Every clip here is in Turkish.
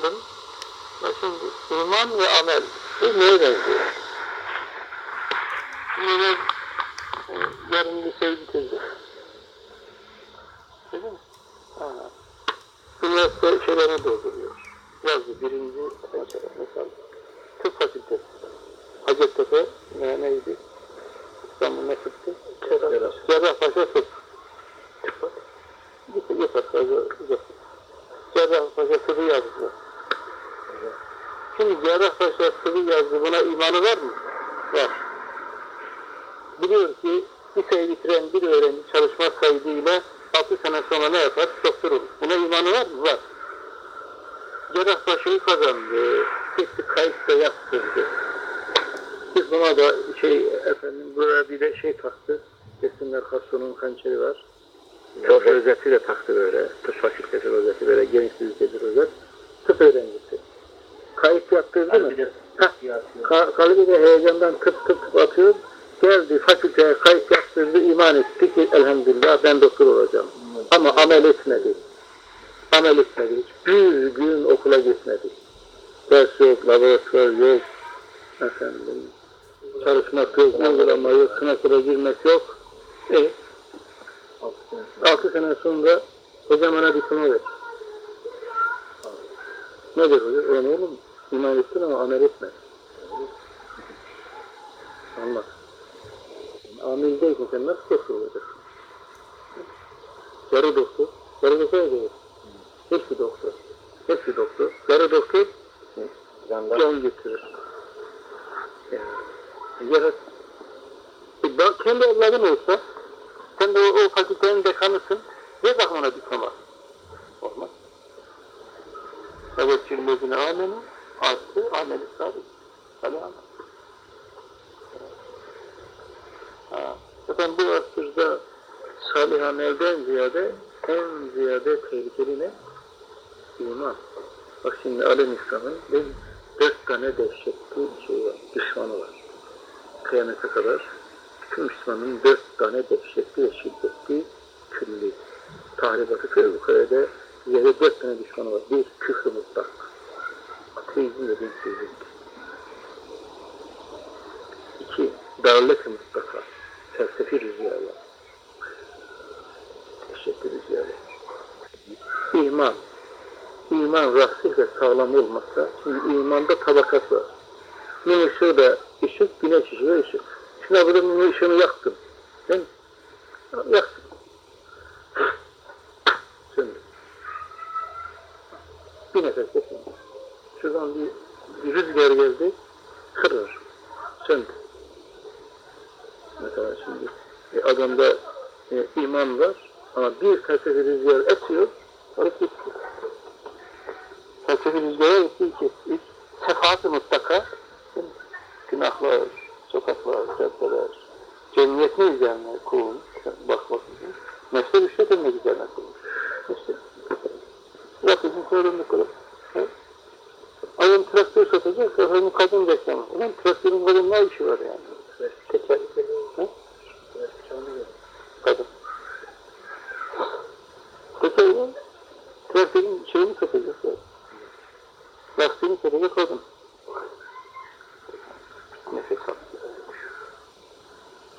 inandın. Bak şimdi iman ve amel bu neye benziyor? Şimdi ben e, yarın bir sevgi tezgah. Değil mi? Aha. Üniversite şeylerini dolduruyor. Yazdı birinci mesela, mesela tıp fakültesi. Hacettepe ne, neydi? İstanbul ne tıptı? Cerrahpaşa. Tıp. Tıp. Fazla uzak. Cerrahpaşa tıpı yazdı. Şimdi Cerrahpaşa tıpı yazdı. Buna imanı var mı? Var. Biliyor ki liseyi bitiren bir öğrenci çalışma kaydıyla 6 sene sonra ne yapar? Doktor olur. Buna imanı var mı? Var. Cerrahpaşa'yı kazandı. Gitti kayıtta yaptırdı. Biz buna da şey efendim buraya bir de şey taktı. Resimler Kastro'nun hançeri var. Çok özeti de taktı böyle. Tıp fakültesi özeti böyle geniş bir özet. Tıp öğrencisi. Kayıt yaptırdı mı? Ka kalbi de heyecandan tıp tıp tıp atıyor. Geldi fakülteye kayıt yaptırdı. iman etti ki elhamdülillah ben doktor olacağım. Ama amel etmedi. Amel etmedi. Bir gün okula gitmedi. Ders yok, laboratuvar yok. Efendim, çalışmak yok, uygulama yok, sınavlara girmek yok. E, altı sene sonra hocam bana diploma ver. Ne der hocam? Ulan oğlum iman ettin ama amel etme. Allah. Amel değilsin sen nasıl doktor olacaksın? Yarı doktor. Yarı doktor demek? Hiçbir doktor. Hiçbir doktor. Yarı doktor can getirir. Yani, yarı, e, ben- kendi evladın olsa sen de o, o fakültenin dekanısın. Ne bakımına diploma? Olmaz. Evet, cümlezine amenu artı ameli. Ha. Zaten bu asırda salih amelden ziyade en ziyade tehlikeli ne? İman. Bak şimdi Alem İslam'ın dört tane dehşetli şey var, düşmanı var. Kıyamete kadar bütün Müslümanın dört tane dehşetli ve şiddetli külli tahribatı fevkalade yerde dört tane düşmanı var. Bir, küfrü mutlak. Ateizm ve dinsizlik. İki, darlet-i mutlaka. Felsefi rüzgarlar. Dehşetli rüzgarlar. İman. İman rasih ve sağlam olmazsa, şimdi imanda tabakat var. Mum ışığı da ışık, güneş ışığı ışık. Şimdi burada mum ışığını yaktım. Değil mi? Yaktım. Söndü. Bir nefes bekleyin. Şuradan bir, bir rüzgar geldi, kırır. Söndü. Mesela şimdi e, adamda e, iman var ama bir felsefe rüzgar esiyor, alıp gitti. Felsefe rüzgara etti ki, üç, sefaat-ı mutlaka, günahlar, sokaklar, caddeler, cemiyetin üzerine kurulmuş, bakmak için, nefse rüşvet etmek üzerine kurulmuş. İşte, bırak bizim sorumlu efendim kadın reklamı. Ulan traktörün kadın ne işi var yani? Tekerlekli. Kadın. Oğlum, traktörün şeyini satacak. Lastiğini satacak kadın. Nefes al.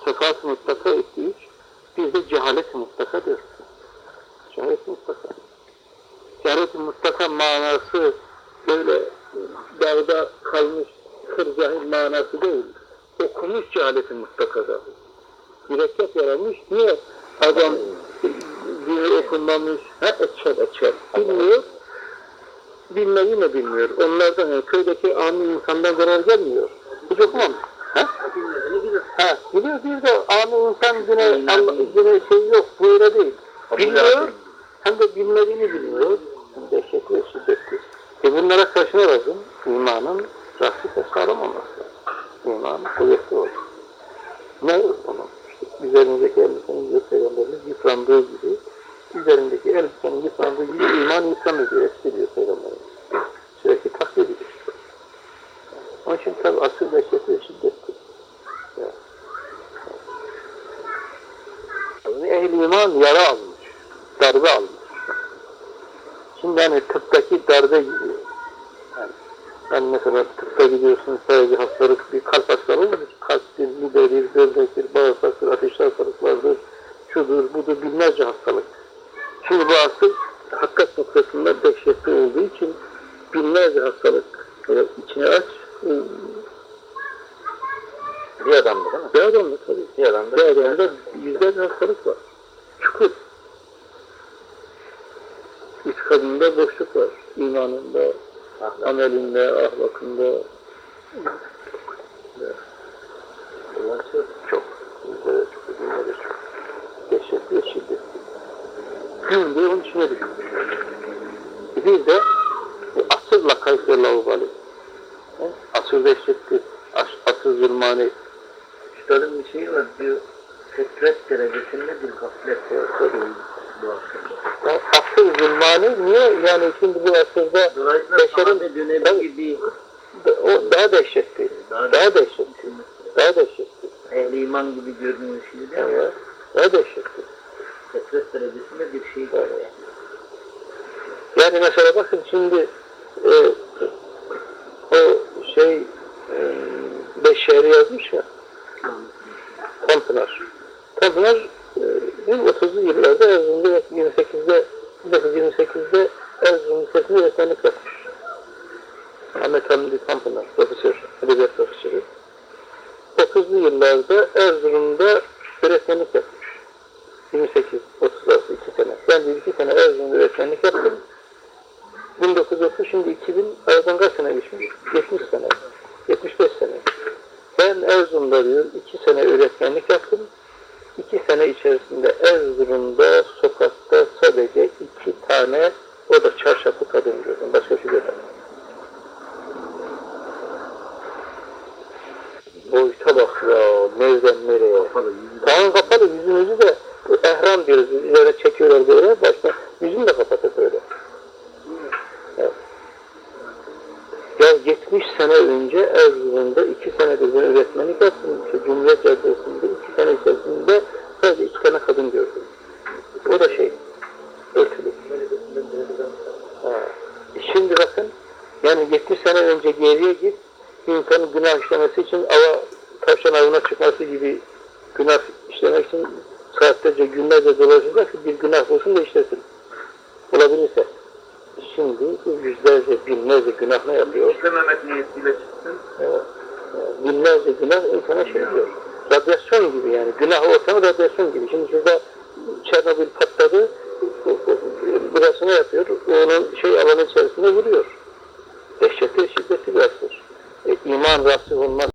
Sefaat mutlaka etti üç. De cehalet mutlaka dört. Cehalet mutlaka. Cehalet manası böyle dağda kalmış kır cahil manası değil. Okumuş cehaletin muttakada. Mürekkep yaramış. Niye? Adam dini okunmamış. Ha etçel etçel. Bilmiyor. Bilmeyi mi bilmiyor? Onlardan yani köydeki amin insandan zarar gelmiyor. Hiç okumamış. Ha? Ha, biliyor bir de amin insan yine, Allah, yine şey yok, bu öyle değil. Biliyor, hem de bilmediğini biliyor. Hem dehşetli ve şiddetli. E bunlara karşı ne lazım? İmanın rasih ve sağlam olması lazım. Kuvvetli olması. Ne onun? İşte üzerindeki elbisenin diyor Peygamberimiz yıprandığı gibi, üzerindeki elbisenin yıprandığı gibi iman yıpranır diyor, eski diyor Peygamberimiz. Sürekli takdir ediyor. Onun için tabi asıl dehşetli ve şiddetli. Yani ehl-i iman yara almış, darbe almış. Şimdi hani tıptaki darbe gibi Yani mesela tıpta gidiyorsun sadece hastalık bir kalp hastalığı mı? Kalptir, lideridir, böbrektir, bağırsaktır, ateşli hastalıklardır, şudur, budur, binlerce hastalık. Şimdi bu asıl hakikat noktasında dehşetli olduğu için binlerce hastalık böyle içine aç. ıı, Bir adamdı değil mi? Bir adamda tabii. Bir adamda. Bir adamda yüzlerce hastalık var. Çukur. İtikadında boşluk var. İmanında, Ahlak. Amelinde, ahlakında. Çok. Çok. Bizde de çok, dünyada çok. Dehşetli ve şiddetli. Şimdi onun içine düşmüş. Bir de bu asırla kayıtlı lavubali. Asır dehşetli, as- asır zulmani. Üstadın bir şeyi var diyor. Fetret derecesinde bir gaflet var. Bu aslında. Ya asır zulmani niye? Yani şimdi bu asırda beşerin dönemi gibi o daha dehşetli. Daha Daha dehşetli. Daha dehşetli. ehli iman gibi görünüyor şimdi değil mi? Daha dehşetli. Fetret derecesinde bir şey var. Yani mesela bakın şimdi e, o şey e, Beşşehir'i yazmış ya Tanpınar. Tanpınar e, 30'lu yıllarda Erzurum'da 28'de 1928'de Erzurum Lisesi'nde öğretmenlik yapmış. Ahmet Hamdi Tanpınar, profesör, edebiyat profesörü. 30'lu yıllarda Erzurum'da öğretmenlik yapmış. 28, 30 arası 2 sene. Ben de 2 sene Erzurum'da öğretmenlik yaptım. 1930 şimdi 2000 aradan kaç sene geçmiş? 70 sene. 75 sene. Ben Erzurum'da diyor 2 sene öğretmenlik yaptım. 2 sene içerisinde Erzurum'da sokakta sadece 2 tane o da çarşaflı kadın gördüm. Başka bir şey görmedim. Boyuta bak ya. Nereden nereye? Tamam kapalı yüzünüzü de ehram diyoruz. Üzerine çekiyorlar böyle. Başta yüzünü de kapatır böyle. Evet. Ya 70 sene önce Erzurum'da 2 senedir ben öğretmenlik yaptım. Cumhuriyet Caddesi'nde 2 sene içerisinde sadece 2 tane kadın gördüm. O da şey, örtülü. Ha. E Şimdi bakın, yani 70 sene önce geriye git, insanın günah işlemesi için ava, tavşan avına çıkması gibi günah işlemek için saatlerce, günlerce dolaşacak ki bir günah olsun da işlesin. Olabilirse. Şimdi yüzlerce, binlerce günah ne yapıyor? İşlememek niyetiyle çıksın. Evet. Binlerce günah insana şey diyor. Radyasyon gibi yani. Günah ortamı radyasyon gibi. Şimdi şurada Çernobil patladı. Burası ne yapıyor? Onun şey alanı içerisinde vuruyor. Dehşete şiddeti gösterir. E, iman rasih olmaz.